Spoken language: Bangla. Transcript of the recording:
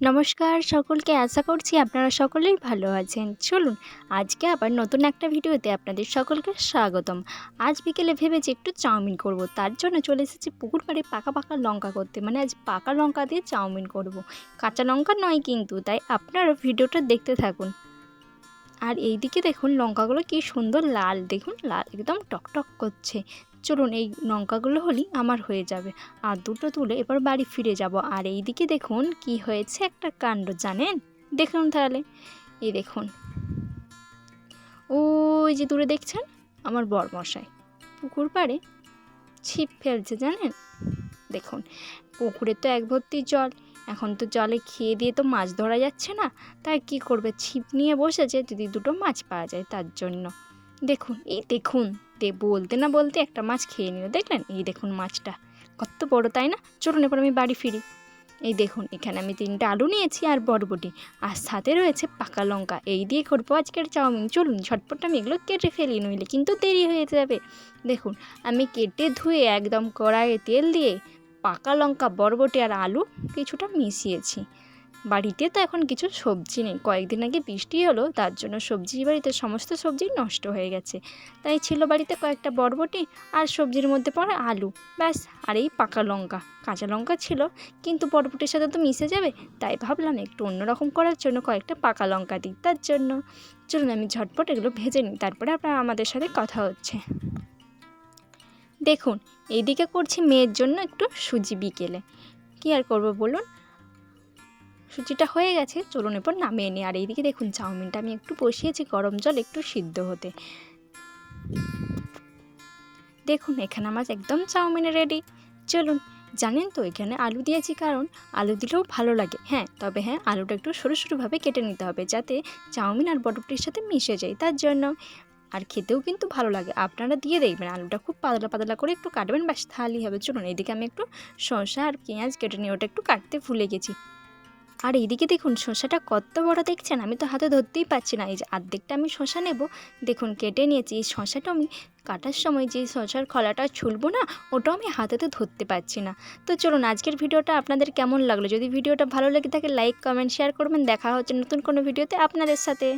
নমস্কার সকলকে, আশা করছি আপনারা সকলেই ভালো আছেন। চলুন, আজকে আবার নতুন একটা ভিডিওতে আপনাদের সকলকে স্বাগতম। আজ বিকেলে ভেবেছি একটু চাউমিন করব, তার জন্য চলে এসেছি পুকুর পাড়ে পাকা পাকা লঙ্কা করতে। মানে আজ পাকা লঙ্কা দিয়ে চাউমিন করব। কাঁচা লঙ্কা নয় কিন্তু, তাই আপনারা ভিডিওটা দেখতে থাকুন। আর এইদিকে দেখুন লঙ্কাগুলো কি সুন্দর লাল, দেখুন লাল, একদম টকটক করছে। চলুন এই লঙ্কাগুলো হলেই আমার হয়ে যাবে। আর দুটো তুলে এবার বাড়ি ফিরে যাব। আর এই দিকে দেখুন কি হয়েছে একটা কাণ্ড, জানেন? দেখুন তাহলে। এই দেখুন। ওই যে দূরে দেখছেন? আমার বরমশাই। পুকুর পাড়ে ছিপ ফেলছে, জানেন? দেখুন, পুকুরে তো এক ভর্তি জল। এখন তো জলে খেয়ে দিয়ে তো মাছ ধরা যাচ্ছে না। তাই কি করবে? ছিপ নিয়ে বসেছে, যদি দুটো মাছ পাওয়া যায় তার জন্য। দেখুন, এই দেখুন। দে, বলতে না বলতে একটা মাছ খেয়ে নিল। দেখলেন? এই দেখুন মাছটা। কত বড়, তাই না? চলুন, এবার আমি বাড়ি ফিরি। এই দেখুন, এখানে আমি তিনটে আলু নিয়েছি আর বরবটি। আর সাথে রয়েছে পাকা লঙ্কা। এই দিয়ে করব আজকের চাউমিন। চলুন, ঝটপট আমি এগুলো কেটে ফেলি, নইলে কিন্তু দেরি হয়ে যাবে। দেখুন, আমি কেটে ধুয়ে একদম কড়াইয়ে তেল দিয়ে পাকা লঙ্কা, বরবটি আর আলু কিছুটা মিশিয়েছি। বাড়িতে তো এখন কিছু সবজি নেই। কয়েকদিন আগে বৃষ্টি হলো, তার জন্য সবজি বাড়িতে সমস্ত সবজি নষ্ট হয়ে গেছে। তাই ছিল বাড়িতে কয়েকটা বরবটি আর সবজির মধ্যে পড়ে আলু। ব্যাস, আর এই পাকা লঙ্কা। কাঁচা লঙ্কা ছিল, কিন্তু বরবটির সাথে তো মিশে যাবে, তাই ভাবলাম একটু অন্যরকম করার জন্য কয়েকটা পাকা লঙ্কা দিই তার জন্য। চলুন আমি ঝটপট এগুলো ভেজে নিই, তারপরে আপনার আমাদের সাথে কথা হচ্ছে। দেখুন এইদিকে করছি মেয়ের জন্য একটু সুজি বিকেলে। কী আর করব বলুন? সুজিটা হয়ে গেছে, চলুন এরপর নামিয়ে নিই। আর এইদিকে দেখুন, চাউমিনটা আমি একটু বসিয়েছি গরম জল, একটু সিদ্ধ হতে। দেখুন, এখানে আমার একদম চাউমিনে রেডি চলুন, জানেন তো, এখানে আলু দিয়েছি কারণ আলু দিলেও ভালো লাগে। হ্যাঁ তবে হ্যাঁ আলুটা একটু সরু সরুভাবে কেটে নিতে হবে যাতে চাউমিন আর বটবটির সাথে মিশে যায়, তার জন্য। আর খেতেও কিন্তু ভালো লাগে। আপনারা দিয়ে দেখবেন, আলুটা খুব পাতলা পাতলা করে একটু কাটবেন, ব্যাস তাহলেই হবে। চলুন এদিকে আমি একটু শসা আর পেঁয়াজ কেটে নিয়ে ওটা একটু কাটতে ভুলে গেছি। আর এদিকে দেখুন শশাটা কত বড় দেখছেন? আমি তো হাতে ধরতেই পারছি না। এই যে আর্ধেকটা আমি শশা নেব। দেখুন, কেটে নিয়েছি। এই শশাটা আমি কাটার সময় যে শশার খলাটা ছুলবো না, ওটাও আমি হাতেতে ধরতে পারছি না। তো চলুন, আজকের ভিডিওটা আপনাদের কেমন লাগল? যদি ভিডিওটা ভালো লেগে থাকে, লাইক, কমেন্ট, শেয়ার করবেন। দেখা হচ্ছে নতুন কোনো ভিডিওতে আপনাদের সাথে।